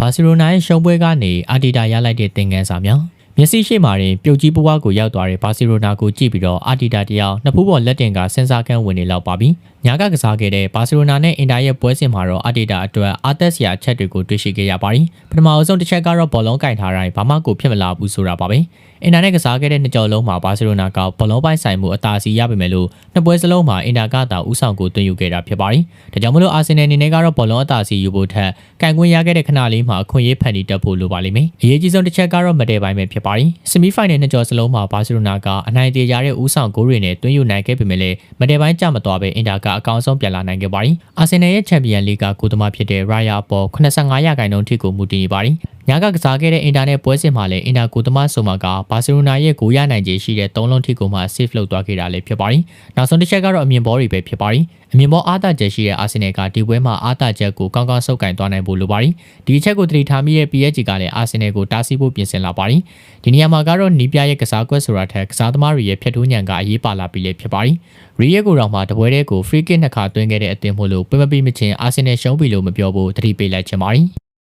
ဘာစီလိုနာရဲ့ရှုံးပွဲကနေအာတီတာရလိုက်တဲ့သင်ခန်းစာများ မျက်စိရှိမှတင်ပြုတ်ကြီးပွားကိုရောက်သွားတဲ့ဘာစီလိုနာကိုကြည့်ပြီးတော့အာတီတာတယောက်နှစ်ဖူးပေါ်လက်တင်ကစင်ဆာကန်းဝင်နေလောက်ပါပြီ။ညာကကစားခဲ့တဲ့ဘာစီလိုနာနဲ့အင်တာရဲ့ပွဲစဉ်မှာတော့အာတီတာအတွက်အာသက်စရာအချက်တွေကိုတွေ့ရှိခဲ့ရပါတယ်။ပထမအဆုံးတစ်ချက်ကတော့ဘောလုံးကင်ထားတိုင်းဘာမှကိုဖြစ်မလာဘူးဆိုတာပါပဲ။အင်တာနဲ့ကစားခဲ့တဲ့နှစ်ကြော်လုံးမှာဘာစီလိုနာကဘောလုံးပိုင်းဆိုင်မှုအသာစီရပေမဲ့လို့နှစ်ပွဲစလုံးမှာအင်တာကသာဥဆောင်ကိုသွင်းယူခဲ့တာဖြစ်ပါတယ်။ဒါကြောင့်မလို့အာဆင်နယ်အနေနဲ့ကတော့ဘောလုံးအသာစီယူဖို့ထက်ကန်ကွင်းရခဲ့တဲ့ခဏလေးမှာအခွင့်အရေးဖန်တီးတတ်ဖို့လိုပါလိမ့်မယ်။အရေးကြီးဆုံးတစ်ချက်ကတော့မတဲပိုင်းပဲဖြစ်ပါတယ်။ဆီမီဖိုင်နယ်နှစ်ကြော်စလုံးမှာဘာစီလိုနာကအနိုင်တေရတဲ့ဥဆောင်ဂိုးတွေနဲ့သွင်းယူနိုင်ခဲ့ပေမဲ့လည်းမတဲပိုင်းကြမသွားပဲအင်တာကအကောင်းဆုံးပြန်လာနိုင်ခဲ့ပါတယ်။အာဆင်နယ်ရဲ့ချန်ပီယံလိဂ်ကကိုသမားဖြစ်တဲ့ရာယာပေါ်85ရာခိုင်နှုန်းထိကိုမူတည်နေပါတယ်။ညကကစားခဲ့တဲ့အင်တာနက်ပွဲစဉ်မှာလည်းအင်တာကိုသမားဆိုမာကဘာစီလိုနာရဲ့ဂိုးရနိုင်ခြေရှိတဲ့၃လုံးထိကိုမှ save လုပ်သွားခဲ့တာလည်းဖြစ်ပါတယ်။နောက်ဆုံးတစ်ချက်ကတော့အမြင်ဘောတွေပဲဖြစ်ပါတယ်။အမြင်ဘောအားသာချက်ရှိတဲ့အာဆင်နယ်ကဒီပွဲမှာအားသာချက်ကိုကောင်းကောင်းဆုပ်ကင်သွားနိုင်ဖို့လိုပါတယ်။ဒီအချက်ကိုသတိထားမိတဲ့ PSG ကလည်းအာဆင်နယ်ကိုတားဆီးဖို့ပြင်ဆင်လာပါတယ်။ဒီနေရာမှာကတော့နီးပြရဲ့ကစားကွက်ဆိုတာထက်ကစားသမားတွေရဲ့ဖြတ်ထိုးညံကအရေးပါလာပြီလေဖြစ်ပါတယ်။ရီယက်ကိုတော့မှတပွဲတဲ့ကို free kick နှစ်ခါသွင်းခဲ့တဲ့အသင်းမို့လို့ပြမပိမချင်းအာဆင်နယ်ရှုံးပြီလို့မပြောဖို့သတိပေးလိုက်ချင်ပါတယ်။